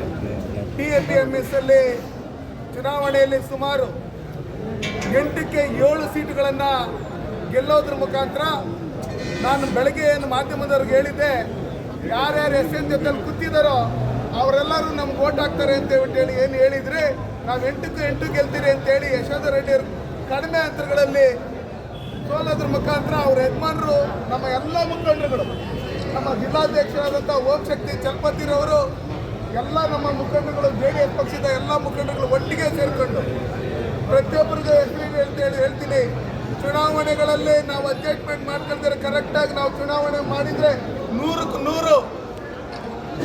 ಸಾಕ್ಷಿಯಾಗಿ T A P M S ಅಲ್ಲಿ ಚುನಾವಣೆಯಲ್ಲಿ ಸುಮಾರು ಎಂಟಕ್ಕೆ ಏಳು ಸೀಟುಗಳನ್ನು ಗೆಲ್ಲೋದ್ರ ಮುಖಾಂತರ ನಾನು ಬೆಳಗ್ಗೆ ಏನು ಮಾಧ್ಯಮದವ್ರಿಗೆ ಹೇಳಿದ್ದೆ, ಯಾರ್ಯಾರು ಎಸ್ ಎನ್ ಜೊತೆಲಿ ಕೂತಿದ್ದಾರೋ ಅವರೆಲ್ಲರೂ ನಮ್ಗೆ ಓಟ್ ಹಾಕ್ತಾರೆ ಅಂತ ಹೇಳಿ ಏನು ಹೇಳಿದ್ರಿ, ನಾವು ಎಂಟಕ್ಕೂ ಎಂಟು ಗೆಲ್ತೀರಿ ಅಂತೇಳಿ ಯಶೋಧರ ರೆಡ್ಡಿ ಕಡಿಮೆ ಅಂತರಗಳಲ್ಲಿ ಸೋಲೋದ್ರ ಮುಖಾಂತರ ಅವ್ರ ಯಜಮಾನರು ನಮ್ಮ ಎಲ್ಲ ಮುಖಂಡರುಗಳು, ನಮ್ಮ ಜಿಲ್ಲಾಧ್ಯಕ್ಷರಾದಂಥ ಓಂ ಶಕ್ತಿ ಚಲಪತಿರವರು ಎಲ್ಲ ನಮ್ಮ ಮುಖಂಡಗಳು ಜೆ ಡಿ ಎಸ್ ಪಕ್ಷದ ಎಲ್ಲ ಮುಖಂಡಗಳು ಒಟ್ಟಿಗೆ ಸೇರಿಕೊಂಡು ಪ್ರತಿಯೊಬ್ಬರಿಗೂ ಹೆಸರು ಹೇಳ್ತೇಳಿ ಹೇಳ್ತೀನಿ, ಚುನಾವಣೆಗಳಲ್ಲಿ ನಾವು ಅಡ್ಜಸ್ಟ್ಮೆಂಟ್ ಮಾಡ್ಕೊಳ್ತಾರೆ ಕರೆಕ್ಟಾಗಿ ನಾವು ಚುನಾವಣೆ ಮಾಡಿದರೆ ನೂರಕ್ಕೆ ನೂರು.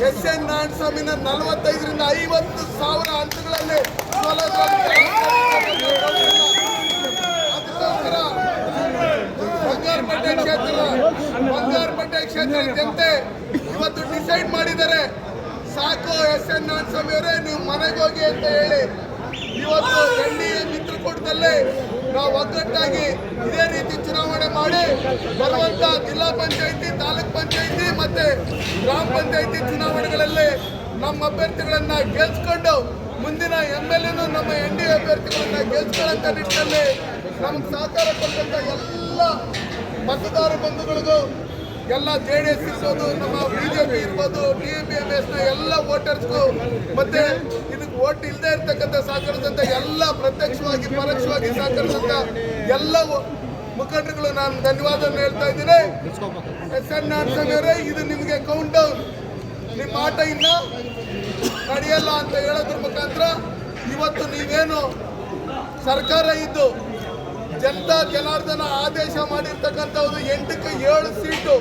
ಎಸ್ ಎನ್ ನಾರಾಯಣ ಸ್ವಾಮಿನ ನಲವತ್ತೈದರಿಂದ ಐವತ್ತು ಸಾವಿರ ಹಂತಗಳಲ್ಲಿ ಬಂಗಾರಪಟ್ಟೆ ಬಂಗಾರಪೇಟೆ ಕ್ಷೇತ್ರ ಬಂಗಾರಪೇಟೆ ಕ್ಷೇತ್ರ ಜನತೆ ಇವತ್ತು ಡಿಸೈಡ್ ಮಾಡಿದ್ದಾರೆ. ಸಾಕು ಎಸ್ ಎನ್ ಅವರೇ ನೀವು ಮನೆಗೆ ಹೋಗಿ ಅಂತ ಹೇಳಿ. ಇವತ್ತು ಎನ್ ಡಿ ಮಿತ್ರಕೂಟದಲ್ಲಿ ನಾವು ಒಗ್ಗಟ್ಟಾಗಿ ಇದೇ ರೀತಿ ಚುನಾವಣೆ ಮಾಡಿ ಬರುವಂತ ಜಿಲ್ಲಾ ಪಂಚಾಯಿತಿ, ತಾಲೂಕ್ ಪಂಚಾಯಿತಿ ಮತ್ತೆ ಗ್ರಾಮ ಪಂಚಾಯಿತಿ ಚುನಾವಣೆಗಳಲ್ಲಿ ನಮ್ಮ ಅಭ್ಯರ್ಥಿಗಳನ್ನ ಗೆಲ್ಸ್ಕೊಂಡು ಮುಂದಿನ ಎಂ ಎಲ್ ಎನು ನಮ್ಮ ಎನ್ ಡಿ ಅಭ್ಯರ್ಥಿಗಳನ್ನ ಗೆಲ್ಸ್ಕೊಳ್ಳೋಂಥ ನಿಟ್ಟಿನಲ್ಲಿ ನಮ್ಗೆ ಸಹಕಾರ ಕೊಟ್ಟಂತ ಎಲ್ಲ ಮತದಾರ ಬಂಧುಗಳಿಗೂ ಎಲ್ಲ ಜೆ ಡಿ ಎಸ್ ಇರ್ಬೋದು, ನಮ್ಮ ಬಿಜೆಪಿ ಇರ್ಬೋದು ಟಿ ಎಂ ಎಂ ಎಲ್ಲ ವೋಟರ್ಸ್ಗೂ ಮತ್ತೆ ಇದಕ್ಕೆ ವೋಟ್ ಇಲ್ಲದೆ ಇರ್ತಕ್ಕಂಥ ಸಹಕರಿಸಿದಂತ ಎಲ್ಲ ಪ್ರತ್ಯಕ್ಷವಾಗಿ, ಪರೋಕ್ಷವಾಗಿ ಸಹಕರಿಸಿದಂತ ಎಲ್ಲ ಮುಖಂಡರುಗಳು ನಾನು ಧನ್ಯವಾದ ಹೇಳ್ತಾ ಇದ್ದೀನಿ. ಎಸ್ ಎನ್ ಅವರೇ, ಇದು ನಿಮಗೆ ಕೌಂಟ್ ಡೌನ್ ನಿಮ್ಮ ಆಟ ಇನ್ನ ನಡೆಯಲ್ಲ ಅಂತ ಹೇಳೋದ್ರ ಮುಖಾಂತರ ಇವತ್ತು ನೀವೇನು ಸರ್ಕಾರ ಇದ್ದು ಜನತಾ ಜನಾರ್ದನ ಆದೇಶ ಮಾಡಿರ್ತಕ್ಕಂಥದ್ದು ಎಂಟಕ್ಕೆ ಏಳು ಸೀಟು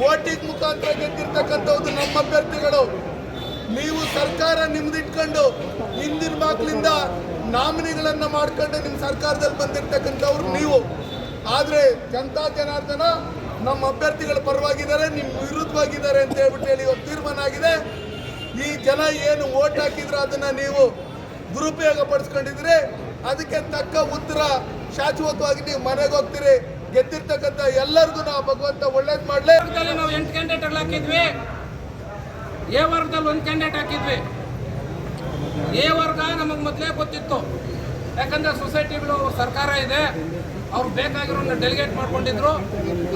ವೋಟಿಂಗ್ ಮುಖಾಂತರ ಗೆದ್ದಿರ್ತಕ್ಕಂಥವ್ರು ನಮ್ಮ ಅಭ್ಯರ್ಥಿಗಳು. ನೀವು ಸರ್ಕಾರ ನಿಮ್ದಿಟ್ಕೊಂಡು ಹಿಂದಿನ ಬಾಗ್ಲಿಂದ ನಾಮಿನಿಗಳನ್ನ ಮಾಡ್ಕೊಂಡು ನಿಮ್ಮ ಸರ್ಕಾರದಲ್ಲಿ ಬಂದಿರ್ತಕ್ಕಂಥವ್ರು ನೀವು. ಆದ್ರೆ ಜನತಾ ಜನಾರ್ದನ ನಮ್ಮ ಅಭ್ಯರ್ಥಿಗಳ ಪರವಾಗಿದ್ದಾರೆ ನಿಮ್ಮ ವಿರುದ್ಧವಾಗಿದ್ದಾರೆ ಅಂತ ಹೇಳ್ಬಿಟ್ಟು ಹೇಳಿ ಇವತ್ತು ತೀರ್ಮಾನ ಆಗಿದೆ. ಈ ಜನ ಏನು ಓಟ್ ಹಾಕಿದ್ರು ಅದನ್ನ ನೀವು ದುರುಪಯೋಗ ಪಡಿಸ್ಕೊಂಡಿದ್ರೆ ಅದಕ್ಕೆ ತಕ್ಕ ಉತ್ತರ ಶಾಶ್ವತವಾಗಿ ನೀವು ಮನೆಗೆ ಹೋಗ್ತೀರಿ, ಗೆದ್ದಿರ್ತಕ್ಕಂಥ ಎಲ್ಲರಿಗೂ ನಾವು ಭಗವಂತ ಒಳ್ಳೇದು ಮಾಡಲೇ. ನಾವು ಎಂಟು ಕ್ಯಾಂಡಿಡೇಟ್ಗಳು ಹಾಕಿದ್ವಿ ಎ ವರ್ಗದಲ್ಲಿ ಒಂದು ಕ್ಯಾಂಡಿಡೇಟ್ ಹಾಕಿದ್ವಿ. ಎ ವರ್ಗ ನಮಗೆ ಮೊದಲೇ ಗೊತ್ತಿತ್ತು. ಯಾಕಂದ್ರೆ ಸೊಸೈಟಿಗಳು, ಸರ್ಕಾರ ಇದೆ. ಅವ್ರು ಬೇಕಾಗಿರೋ ಡೆಲಿಗೇಟ್ ಮಾಡ್ಕೊಂಡಿದ್ರು.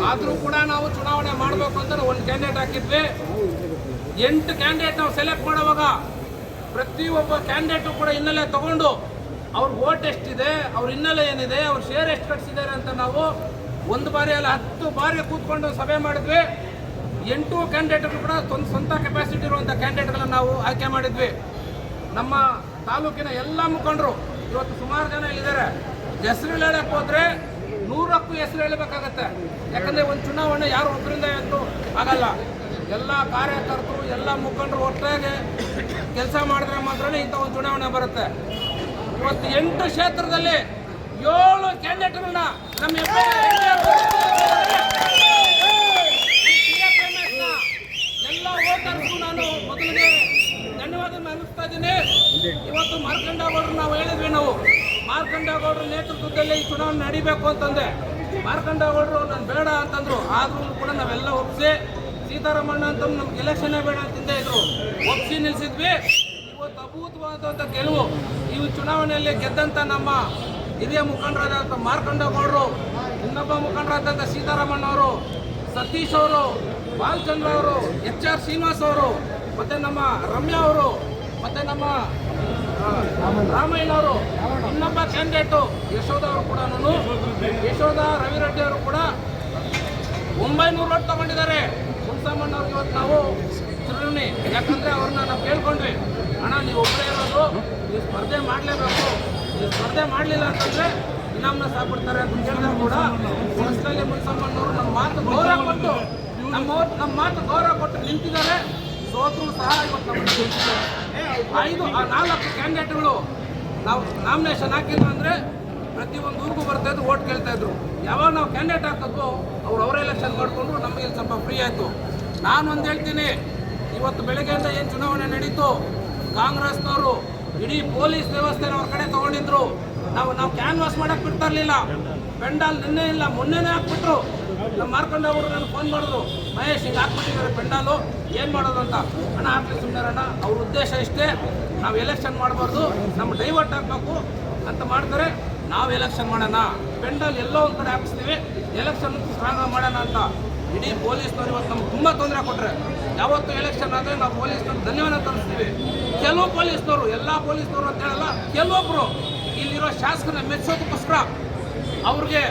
ಆದರೂ ಕೂಡ ನಾವು ಚುನಾವಣೆ ಮಾಡಬೇಕು ಅಂತ ಒಂದು ಕ್ಯಾಂಡಿಡೇಟ್ ಹಾಕಿದ್ವಿ. ಎಂಟು ಕ್ಯಾಂಡಿಡೇಟ್ ನಾವು ಸೆಲೆಕ್ಟ್ ಮಾಡುವಾಗ ಪ್ರತಿಯೊಬ್ಬ ಕ್ಯಾಂಡಿಡೇಟು ಕೂಡ ಹಿನ್ನೆಲೆ ತಗೊಂಡು ಅವ್ರ ವೋಟ್ ಎಷ್ಟಿದೆ, ಅವ್ರ ಹಿನ್ನೆಲೆ ಏನಿದೆ, ಅವ್ರ ಶೇರ್ ಎಷ್ಟು ಕಟ್ಸಿದ್ದಾರೆ ಅಂತ ನಾವು ಒಂದು ಬಾರಿ ಅಲ್ಲ ಹತ್ತು ಬಾರಿ ಕೂತ್ಕೊಂಡು ಸಭೆ ಮಾಡಿದ್ವಿ. ಎಂಟು ಕ್ಯಾಂಡಿಡೇಟ್ಗಳು ಕೂಡ ಸ್ವಂತ ಸ್ವಂತ ಕೆಪಾಸಿಟಿ ಇರುವಂಥ ಕ್ಯಾಂಡಿಡೇಟ್ಗಳನ್ನ ನಾವು ಆಯ್ಕೆ ಮಾಡಿದ್ವಿ. ನಮ್ಮ ತಾಲೂಕಿನ ಎಲ್ಲ ಮುಖಂಡರು, ಇವತ್ತು ಸುಮಾರು ಜನ ಇಲ್ಲಿದ್ದಾರೆ. ಹೆಸರು ಹೇಳಕ್ಕೆ ಹೋದ್ರೆ ನೂರಕ್ಕೂ ಹೆಸರು ಹೇಳಬೇಕಾಗತ್ತೆ. ಯಾಕಂದ್ರೆ ಒಂದು ಚುನಾವಣೆ ಯಾರು ಒಬ್ಬರಿಂದ ಎಂದು ಆಗಲ್ಲ. ಎಲ್ಲ ಕಾರ್ಯಕರ್ತರು, ಎಲ್ಲ ಮುಖಂಡರು ಒಟ್ಟಾಗಿ ಕೆಲಸ ಮಾಡಿದ್ರೆ ಮಾತ್ರ ಇಂಥ ಒಂದು ಚುನಾವಣೆ ಬರುತ್ತೆ. ಇವತ್ತು ಎಂಟು ಕ್ಷೇತ್ರದಲ್ಲಿ ಏಳು ಕ್ಯಾಂಡಿಡೇಟ್ಗಳನ್ನ ನಮ್ಮ ಎಲ್ಲ ಓಟರ್ಗೂ ನಾನು ಮೊದಲಿಗೆ ಧನ್ಯವಾದ ಅನಿಸ್ತಾ ಇದ್ದೀನಿ. ಇವತ್ತು ಮಾರ್ಕಂಡಗೌಡರು ನಾವು ಹೇಳಿದ್ವಿ ನಾವು. ಮಾರ್ಕಂಡಗೌಡರ ನೇತೃತ್ವದಲ್ಲಿ ಈ ಚುನಾವಣೆ ನಡಿಬೇಕು ಅಂತಂದೆ. ಮಾರ್ಕಂಡಗೌಡರು ನಾನು ಬೇಡ ಅಂತಂದ್ರು. ಆದ್ರೂ ಕೂಡ ನಾವೆಲ್ಲ ಒಪ್ಪಿಸಿ ಸೀತಾರಾಮಣ್ಣ ಅಂತ ನಮ್ಗೆ ಎಲೆಕ್ಷನ್ನೇ ಬೇಡ ಅಂತಂದೇ ಇದ್ರು. ಒಪ್ಪಿಸಿ ನಿಲ್ಸಿದ್ವಿ. ಇವತ್ತು ಅಭೂತವಾದಂಥ ಗೆಲುವು ಈ ಚುನಾವಣೆಯಲ್ಲಿ ಗೆದ್ದಂಥ ನಮ್ಮ ಹಿರಿಯ ಮುಖಂಡರಾದಂಥ ಮಾರ್ಕಂಡಗೌಡರು ಇನ್ನೊಬ್ಬ ಮುಖಂಡರಾದಂಥ ಸೀತಾರಾಮಣ್ಣ ಅವರು, ಸತೀಶ್ ಅವರು, ಬಾಲಚಂದ್ರ ಅವರು, ಎಚ್ ಆರ್ ಶ್ರೀನಿವಾಸ್ ಅವರು, ಮತ್ತು ನಮ್ಮ ರಮ್ಯಾ ಅವರು, ಮತ್ತು ನಮ್ಮ ರಾಮಯ್ಯನವರು ಇನ್ನೊಬ್ಬ ಕ್ಯಾಂಡಿಡೇಟು ಯಶೋಧ ಅವರು ಕೂಡ ಯಶೋಧ ರವಿರೆಡ್ಡಿ ಅವರು ಕೂಡ ಒಂಬೈನೂರು ಓಟ್ ತಗೊಂಡಿದ್ದಾರೆ. ಹುಣಸಮ್ಮಣ್ಣ ಅವ್ರಿಗೆ ಇವತ್ತು ನಾವು ತಿರುಣಿ ಯಾಕಂದರೆ ಅವ್ರನ್ನ ನಾವು ಕೇಳ್ಕೊಂಡ್ವಿ. ಅಣ್ಣ, ನೀವು ಒಬ್ಬರೇ ಇರೋದು, ನೀವು ಸ್ಪರ್ಧೆ ಮಾಡಲೇಬೇಕು. ನೀವು ಸ್ಪರ್ಧೆ ಮಾಡಲಿಲ್ಲ ಅಂತಂದ್ರೆ ಇನಾಮ್ನ ಸಾಕ್ಬಿಡ್ತಾರೆ ಅಂತ ಹೇಳಿದ್ರು ಕೂಡ ಮನಸ್ಸಿನಲ್ಲಿ ಮುನ್ಸಮ್ಮನವರು ನಮ್ಮ ಮಾತು ಗೌರವ ಕೊಟ್ಟು, ನಮ್ಮ ನಮ್ಮ ಮಾತು ಗೌರವ ಕೊಟ್ಟು ನಿಂತಿದ್ದಾರೆ. ಸೋತರು ಸಹ ಇವತ್ತು ನಮ್ಮ. ಐದು ಆ ನಾಲ್ಕು ಕ್ಯಾಂಡಿಡೇಟ್ಗಳು ನಾವು ನಾಮಿನೇಷನ್ ಹಾಕಿದ್ರು ಅಂದರೆ ಪ್ರತಿಯೊಂದು ಊರಿಗೂ ಬರ್ತಾ ಇದ್ರು, ಓಟ್ ಕೇಳ್ತಾ ಇದ್ರು. ಯಾವಾಗ ನಾವು ಕ್ಯಾಂಡಿಡೇಟ್ ಹಾಕಿದ್ವೋ, ಅವ್ರು ಅವರೇ ಎಲೆಕ್ಷನ್ ಮಾಡಿಕೊಂಡು ನಮಗೆ ಸ್ವಲ್ಪ ಫ್ರೀ ಆಯಿತು. ನಾನು ಒಂದು ಹೇಳ್ತೀನಿ, ಇವತ್ತು ಬೆಳಗ್ಗೆಯಿಂದ ಏನು ಚುನಾವಣೆ ನಡೀತು ಕಾಂಗ್ರೆಸ್ನವರು ಇಡೀ ಪೊಲೀಸ್ ವ್ಯವಸ್ಥೆನ ಅವ್ರ ಕಡೆ ತಗೊಂಡಿದ್ರು. ನಾವು ನಾವು ಕ್ಯಾನ್ವಾಸ್ ಮಾಡಕ್ ಬಿಡ್ತಾ ಪೆಂಡಾಲ್ ನಿನ್ನೆ ಇಲ್ಲ, ಮೊನ್ನೆನೇ ಹಾಕ್ಬಿಟ್ರು. ನಮ್ಮ ಮಾರ್ಕೊಂಡ ಅವರು ನನಗೆ ಫೋನ್ ಮಾಡಿದ್ರು. ಮಹೇಶ್, ಹಿಂಗೆ ಹಾಕ್ಬಿಟ್ಟಿದ್ದಾರೆ ಪೆಂಡಾಲು. ಏನು ಮಾಡೋದು ಅಂತ? ಹಣ ಹಾಕ್ಲಿ ಸುಮ್ಮನೆ ಅವ್ರ ಉದ್ದೇಶ ಇಷ್ಟೇ. ನಾವು ಎಲೆಕ್ಷನ್ ಮಾಡಬಾರ್ದು. ನಮ್ಮ ಡೈವರ್ಟ್ ಹಾಕ್ಬೇಕು ಅಂತ ಮಾಡ್ತಾರೆ. ನಾವು ಎಲೆಕ್ಷನ್ ಮಾಡೋಣ. ಪೆಂಡಾಲ್ ಎಲ್ಲೋ ಒಂದು ಕಡೆ ಹಾಕಿಸ್ತೀವಿ. ಎಲೆಕ್ಷನ್ ಸ್ಟ್ರಾಂಗ್ ಮಾಡೋಣ ಅಂತ. ಇಡೀ ಪೊಲೀಸ್ನವ್ರು ಇವತ್ತು ನಮ್ಗೆ ತುಂಬ ತೊಂದರೆ ಕೊಟ್ಟರೆ ಯಾವತ್ತು ಎಲೆಕ್ಷನ್ ಆದರೆ ನಾವು ಪೊಲೀಸ್ನವ್ರು ಧನ್ಯವಾದ ತೋರಿಸ್ತೀವಿ. ಕೆಲವು ಪೊಲೀಸ್ನವರು, ಎಲ್ಲ ಪೊಲೀಸ್ನವರು ಅಂತ ಹೇಳಲ್ಲ ಕೆಲವೊಬ್ಬರು ಇಲ್ಲಿರೋ ಶಾಸಕನ ಮೆಚ್ಚೋದಕ್ಕೋಸ್ಕರ ಅವ್ರಿಗೆ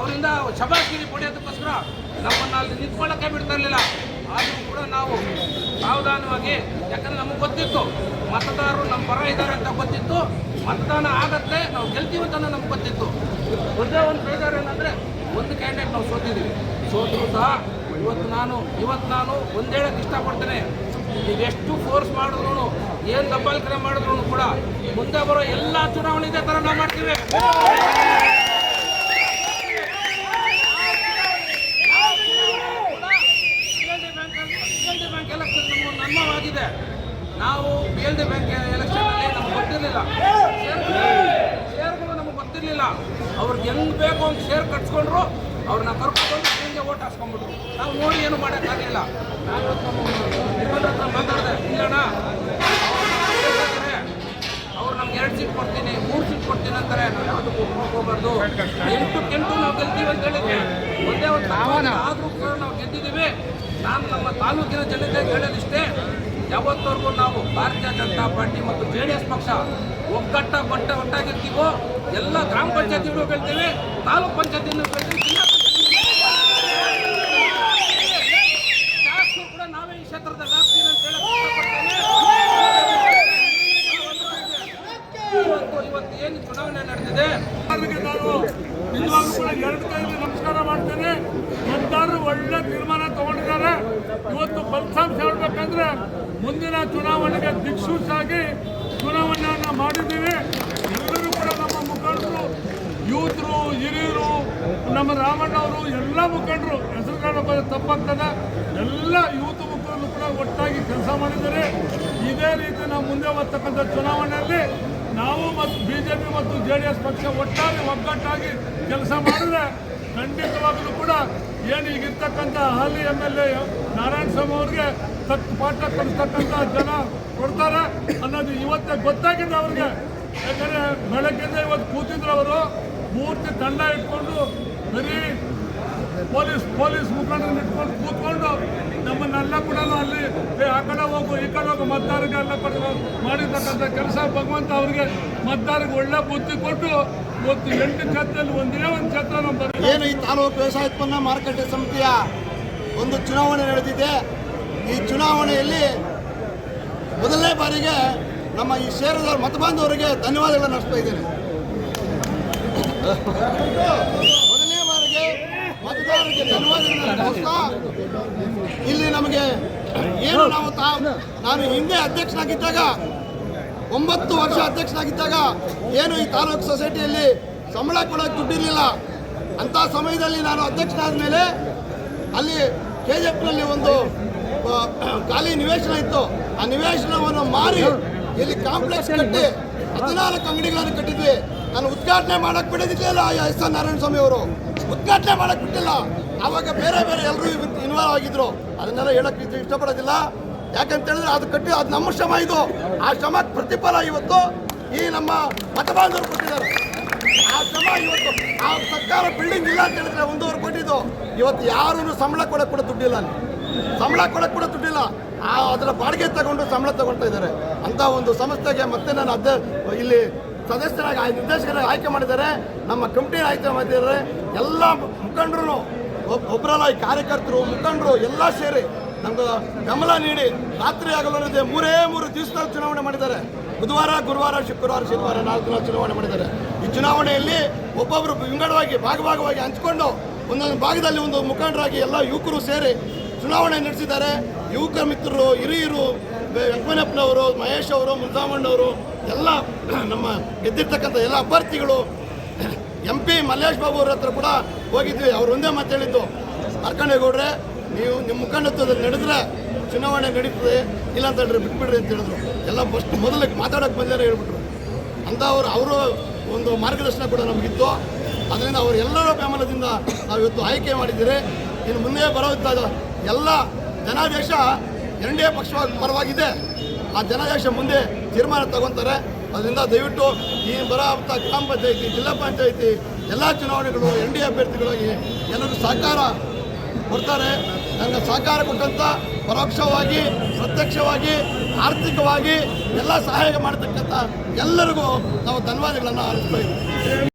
ಅವರಿಂದ ಶಬಾಶ್ಗಿರಿ ಪಡೆಯೋದಕ್ಕೋಸ್ಕರ ನಮ್ಮನ್ನು ಅಲ್ಲಿ ನಿಂತ್ಕೊಳ್ಳೋಕೆ ಬಿಡ್ತಾ ಇರಲಿಲ್ಲ. ಆದರೂ ಕೂಡ ನಾವು ಸಾವಧಾನವಾಗಿ, ಯಾಕಂದ್ರೆ ನಮಗೆ ಗೊತ್ತಿತ್ತು, ಮತದಾರರು ನಮ್ಮ ಪರ ಇದ್ದಾರೆ ಅಂತ ಗೊತ್ತಿತ್ತು, ಮತದಾನ ಆಗತ್ತೆ, ನಾವು ಗೆಲ್ತೀವಿ ಅಂತ ನಮ್ಗೆ ಗೊತ್ತಿತ್ತು. ಒಂದೇ ಒಂದು ಬೇಜಾರು ಏನಂದರೆ, ಒಂದು ಕ್ಯಾಂಡಿಡೇಟ್ ನಾವು ಸೋತಿದ್ದೀವಿ. ಸೋತರು ಸಹ ಇವತ್ತು ನಾನು ಇವತ್ತು ನಾನು ಒಂದು ಇಷ್ಟಪಡ್ತೇನೆ. ಈಗ ಎಷ್ಟು ಫೋರ್ಸ್ ಮಾಡಿದ್ರು ಏನು ದಬ್ಬಾಳಿಕೆ ಮಾಡಿದ್ರು ಕೂಡ ಮುಂದೆ ಬರೋ ಎಲ್ಲ ಚುನಾವಣೆ ಇದೇ ಥರ ನಾವು ಮಾಡ್ತೀವಿ. ನಮ್ಮವಾಗಿದೆ. ನಾವು B L D bank election ಅಲ್ಲಿ ನಮ್ಗೆ ಗೊತ್ತಿರಲಿಲ್ಲ. ಶೇರ್ಗಳು ನಮ್ಗೆ ಗೊತ್ತಿರಲಿಲ್ಲ. ಅವ್ರಿಗೆ ಹೆಂಗ್ ಬೇಕು ಅಂತ ಶೇರ್ ಕಟ್ಸ್ಕೊಂಡ್ರು ಅವ್ರನ್ನ ಕರ್ಕೊಂಡು ಹಿಂಗೆ ಓಟ್ ಹಾಕ್ಸ್ಕೊಂಡ್ಬಿಟ್ರು ನಾವು ನೋಡಿ ಏನು ಮಾಡೋಕ್ಕಾಗಲಿಲ್ಲ. ನಾನು ಹತ್ರ ಮಾತಾಡಿದೆ, ಇಲ್ಲಣ್ಣ, ಅವ್ರು ನಮ್ಗೆ ಎರಡು ಸೀಟ್ ಕೊಡ್ತೀನಿ, ಮೂರು ಸೀಟ್ ಕೊಡ್ತೀನಿ ಅಂತಾರೆ. ನಾವು ಯಾವುದಕ್ಕೂ ಹೋಗ್ಬಾರ್ದು. ಎಂಟು ಕೆಂಟು ನಾವು ಗೆಲ್ತೀವಿ ಅಂತ ಹೇಳಿದ್ವಿ. ಒಂದೇ ಒಂದು ಆದರೂ ಕೂಡ ನಾವು ಗೆದ್ದಿದ್ದೀವಿ. ನಾನು ನಮ್ಮ ತಾಲೂಕಿನ ಜನತೆಗೆ ಹೇಳೋದಿಷ್ಟೇ, ಯಾವತ್ತವರೆಗೂ ನಾವು ಭಾರತೀಯ ಜನತಾ ಪಾರ್ಟಿ ಮತ್ತು ಜೆ ಡಿ ಎಸ್ ಪಕ್ಷ ಒಗ್ಗಟ್ಟ, ಬಟ್ಟೆ ಒಟ್ಟಾಗಿರ್ತೀವೋ ಎಲ್ಲ ಗ್ರಾಮ ಪಂಚಾಯತಿಗಳು ಗೆಲ್ತೀವಿ, ತಾಲೂಕ್ ಪಂಚಾಯತಿನೂ ಗೆಲ್ತೀವಿ ಹೇಳಿ ಇಷ್ಟಪಡ್ತೇನೆ. ಇವತ್ತು ಇವತ್ತು ಏನು ಚುನಾವಣೆ ನಡೆದಿದೆ? ನಾನು ನಿಜವಾಗ್ಲೂ ಎರಡು ಕೈಯಲ್ಲಿ ನಮಸ್ಕಾರ ಮಾಡ್ತೇನೆ. ಮತದಾರರು ಒಳ್ಳೆ ತೀರ್ಮಾನ ತಗೊಂಡಿದ್ದಾರೆ. ಇವತ್ತು ಫಲಿತಾಂಶ ಹೇಳ್ಬೇಕಂದ್ರೆ ಮುಂದಿನ ಚುನಾವಣೆಗೆ ದಿಕ್ಸೂಚಾಗಿ ಚುನಾವಣೆಯನ್ನು ಮಾಡಿದ್ದೀವಿ. ಎಲ್ಲರೂ ಕೂಡ ನಮ್ಮ ಮುಖಂಡರು, ಯೂತ್ರು, ಹಿರಿಯರು, ನಮ್ಮ ರಾಮಣ್ಣ ಅವರು ಎಲ್ಲ ಮುಖಂಡರು, ಹೆಸರುಗಳ ತಪ್ಪಾಗ್ತದೆ. ಎಲ್ಲ ಯೂತ್ ಒಟ್ಟಾಗಿ ಕೆಲಸ ಮಾಡಿದರೆ ಇದೇ ರೀತಿ ನಾವು ಮುಂದೆ ಬರ್ತಕ್ಕಂಥ ಚುನಾವಣೆಯಲ್ಲಿ ನಾವು ಮತ್ತು ಬಿ ಜೆ ಪಿ ಮತ್ತು ಜೆ ಡಿ ಎಸ್ ಪಕ್ಷ ಒಟ್ಟಾಗಿ ಒಗ್ಗಟ್ಟಾಗಿ ಕೆಲಸ ಮಾಡಿದ್ರೆ ಖಂಡಿತವಾಗಲೂ ಕೂಡ ಏನು ಈಗಿರ್ತಕ್ಕಂಥ ಹಾಲಿ M L A Narayana Swamy ಅವ್ರಿಗೆ ತಕ್ಕ ಪಾಠ ಕಲಿಸ್ತಕ್ಕಂಥ ಜನ ಕೊಡ್ತಾರೆ ಅನ್ನೋದು ಇವತ್ತೇ ಗೊತ್ತಾಗಿದೆ ಅವ್ರಿಗೆ. ಯಾಕಂದರೆ ಬೆಳಗ್ಗೆಯಿಂದ ಇವತ್ತು ಕೂತಿದ್ರು ಅವರು. ಮೂರ್ತಿ ತಂಡ ಇಟ್ಕೊಂಡು ಬರೀ ಪೊಲೀಸ್ ಪೊಲೀಸ್ ಮುಖಂಡರನ್ನ ಇಟ್ಕೊಂಡು ಕೂತ್ಕೊಂಡು ನಮ್ಮನ್ನೆಲ್ಲ ಕೂಡ ಅಲ್ಲಿ ಆ ಕಡೆ ಹೋಗು, ಈ ಕಡೆ ಹೋಗು, ಮತದಾರರಿಗೆ ಎಲ್ಲ ಕೊಟ್ಟು ಮಾಡಿರ್ತಕ್ಕಂಥ ಕೆಲಸ ಭಗವಂತ ಅವ್ರಿಗೆ ಮತದಾರರಿಗೆ ಒಳ್ಳೆ ಬುದ್ಧಿ ಕೊಟ್ಟು ಇವತ್ತು ಎಂಟು ಕ್ಷೇತ್ರದಲ್ಲಿ ಒಂದೇ ಒಂದು ಕ್ಷೇತ್ರ ನಮ್ಮ ಏನು ಈ ತಾಲೂಕು ವ್ಯವಸಾಯ ಉತ್ಪನ್ನ ಮಾರುಕಟ್ಟೆ ಸಮಿತಿಯ ಒಂದು ಚುನಾವಣೆ ನಡೆದಿದೆ. ಈ ಚುನಾವಣೆಯಲ್ಲಿ ಮೊದಲನೇ ಬಾರಿಗೆ ನಮ್ಮ ಈ ಶೇರದ ಮತಬಾಂಧವರಿಗೆ ಧನ್ಯವಾದಗಳನ್ನು ನಡೆಸ್ತಾ ಇದ್ದೇನೆ ಮೊದಲನೇ ಬಾರಿಗೆ ಮತದಾರರಿಗೆ ಧನ್ಯವಾದಗಳನ್ನು ಅರ್ಪಿಸ್ತಾ ಇಲ್ಲಿ ನಮಗೆ ಏನು ನಾವು ತಾ ನಾನು ಹಿಂದೆ ಅಧ್ಯಕ್ಷನಾಗಿದ್ದಾಗ, ಒಂಬತ್ತು ವರ್ಷ ಅಧ್ಯಕ್ಷನಾಗಿದ್ದಾಗ ಏನು ಈ ತಾಲೂಕು ಸೊಸೈಟಿಯಲ್ಲಿ ಸಂಬಳ ಕೊಡೋಕೆ ದುಡ್ಡಿರಲಿಲ್ಲ. ಅಂಥ ಸಮಯದಲ್ಲಿ ನಾನು ಅಧ್ಯಕ್ಷನಾದ ಮೇಲೆ ಅಲ್ಲಿ ಕೆ ಜಿ ಎಫ್ನಲ್ಲಿ ಒಂದು ಖಾಲಿ ನಿವೇಶನ ಇತ್ತು. ಆ ನಿವೇಶನವನ್ನು ಮಾರಿ ಇಲ್ಲಿ ಕಾಂಪ್ಲೆಕ್ಸ್ ಕಟ್ಟಿ ಹದಿನಾಲ್ಕು ಅಂಗಡಿಗಳನ್ನು ಕಟ್ಟಿದ್ವಿ. ನಾನು ಉದ್ಘಾಟನೆ ಮಾಡಕ್ ಬಿಡೋದಿಲ್ಲ ಎಸ್ ಎನ್ ನಾರಾಯಣ ಸ್ವಾಮಿ ಅವರು ಉದ್ಘಾಟನೆ ಮಾಡಕ್ ಬಿಟ್ಟಿಲ್ಲ. ಆವಾಗ ಬೇರೆ ಬೇರೆ ಎಲ್ಲರೂ ಇನ್ವಾಲ್ವ್ ಆಗಿದ್ರು. ಅದನ್ನೆಲ್ಲ ಹೇಳಕ್ ಇಷ್ಟ- ಇಷ್ಟಪಡೋದಿಲ್ಲ. ಯಾಕಂತ ಹೇಳಿದ್ರೆ ಅದು ಕಟ್ಟಿ, ಅದು ನಮ್ಮ ಶ್ರಮ ಇದು. ಆ ಶ್ರಮ ಪ್ರತಿಫಲ ಇವತ್ತು ಈ ನಮ್ಮ ಮತಬಾಂಧವರು ಕೊಟ್ಟಿದ್ದಾರೆ. ಆ ಶ್ರಮ ಇವತ್ತು, ಆ ಸರ್ಕಾರ ಬಿಲ್ಡಿಂಗ್ ಇಲ್ಲ ಅಂತ ಹೇಳಿದ್ರೆ ಒಂದೂವರೆ ಕೊಟ್ಟಿದ್ದು ಇವತ್ತು ಯಾರೂ ಸಂಬಳ ಕೊಡಕ್ಕೆ ಕೂಡ ದುಡ್ಡಿಲ್ಲ ಸಂಬಳ ಕೊಡಕ್ಕೆ ಕೂಡ ದುಡ್ಡಿಲ್ಲ. ಆ ಅದರ ಬಾಡಿಗೆ ತಗೊಂಡು ಸಂಬಳ ತಗೊಳ್ತಾ ಇದ್ದಾರೆ. ಅಂತ ಒಂದು ಸಂಸ್ಥೆಗೆ ಮತ್ತೆ ನಾನು ಅಧ್ಯ ಇಲ್ಲಿ ಸದಸ್ಯರಾಗಿ, ನಿರ್ದೇಶಕರಾಗಿ ಆಯ್ಕೆ ಮಾಡಿದ್ದಾರೆ. ನಮ್ಮ ಕಮಿಟಿ ಆಯ್ಕೆ ಮಾಡಿದ್ದಾರೆ. ಎಲ್ಲ ಮುಖಂಡರು ಒಬ್ಬರಲ್ಲ ಈ ಕಾರ್ಯಕರ್ತರು, ಮುಖಂಡರು ಎಲ್ಲ ಸೇರಿ ನಮ್ದು ಬೆಂಬಲ ನೀಡಿ ರಾತ್ರಿ ಆಗಲೇ ಮೂರೇ ಮೂರು ದಿವಸದಲ್ಲಿ ಚುನಾವಣೆ ಮಾಡಿದ್ದಾರೆ. ಬುಧವಾರ, ಗುರುವಾರ, ಶುಕ್ರವಾರ, ಶನಿವಾರ ನಾಲ್ಕು ದಿನ ಚುನಾವಣೆ ಮಾಡಿದ್ದಾರೆ. ಈ ಚುನಾವಣೆಯಲ್ಲಿ ಒಬ್ಬೊಬ್ಬರು ವಿಂಗಡವಾಗಿ, ಭಾಗಭಾಗವಾಗಿ ಹಂಚಿಕೊಂಡು ಒಂದೊಂದು ಭಾಗದಲ್ಲಿ ಒಂದು ಮುಖಂಡರಾಗಿ ಎಲ್ಲ ಯುವಕರು ಸೇರಿ ಚುನಾವಣೆ ನಡೆಸಿದ್ದಾರೆ. ಯುವಕ ಮಿತ್ರರು, ಹಿರಿಯರು ವೆಂಕಣ್ಣಪ್ಪನವರು, ಮಹೇಶ್ ಅವರು ಮುಲ್ಸಾಮಣ್ಣವರು ಎಲ್ಲ ನಮ್ಮ ಗೆದ್ದಿರ್ತಕ್ಕಂಥ ಎಲ್ಲ ಅಭ್ಯರ್ಥಿಗಳು ಎಂ ಪಿ ಮಲ್ಲೇಶ್ ಬಾಬು ಅವ್ರ ಹತ್ರ ಕೂಡ ಹೋಗಿದ್ವಿ. ಅವ್ರು ಒಂದೇ ಮಾತು ಹೇಳಿದ್ದು ಮಾರ್ಕಂಡೇಗೌಡ್ರೆ ನೀವು ನಿಮ್ಮ ಮುಖಂಡತ್ವದಲ್ಲಿ ನಡೆದ್ರೆ ಚುನಾವಣೆ ನಡೀತದೆ, ಇಲ್ಲ ಅಂತ ಹೇಳಿದ್ರೆ ಬಿಟ್ಬಿಡ್ರಿ ಅಂತ ಹೇಳಿದ್ರು. ಎಲ್ಲ ಫಸ್ಟ್ ಮೊದಲಿಗೆ ಮಾತಾಡೋಕೆ ಬಂದರೆ ಹೇಳ್ಬಿಟ್ರು. ಅಂತ ಅವರು ಅವರು ಒಂದು ಮಾರ್ಗದರ್ಶನ ಕೂಡ ನಮಗಿತ್ತು. ಅದರಿಂದ ಅವರು ಎಲ್ಲರ ಬೆಂಬಲದಿಂದ ನಾವು ಇವತ್ತು ಆಯ್ಕೆ ಮಾಡಿದ್ದೀರಿ. ಇನ್ನು ಮುಂದೆ ಬರುವಂಥ ಎಲ್ಲ ಜನಾದೇಶ ಎರಡೇ ಪಕ್ಷವಾಗಿ ಪರವಾಗಿದೆ. ಆ ಜನಾದೇಶ ಮುಂದೆ ತೀರ್ಮಾನ ತಗೊತಾರೆ. ಅದರಿಂದ ದಯವಿಟ್ಟು ಈ ಬರೋಂಥ ಗ್ರಾಮ ಪಂಚಾಯಿತಿ, ಜಿಲ್ಲಾ ಪಂಚಾಯಿತಿ, ಎಲ್ಲ ಚುನಾವಣೆಗಳು, ಎನ್ ಡಿ ಅಭ್ಯರ್ಥಿಗಳಿಗೆ ಎಲ್ಲರೂ ಸಹಕಾರ ಕೊಡ್ತಾರೆ. ನನಗೆ ಸಹಕಾರ ಕೊಟ್ಟಂಥ ಪರೋಕ್ಷವಾಗಿ, ಪ್ರತ್ಯಕ್ಷವಾಗಿ, ಆರ್ಥಿಕವಾಗಿ ಎಲ್ಲ ಸಹಾಯ ಮಾಡತಕ್ಕಂಥ ಎಲ್ಲರಿಗೂ ನಾವು ಧನ್ಯವಾದಗಳನ್ನು ಅರ್ಪಿಸ್ತಾ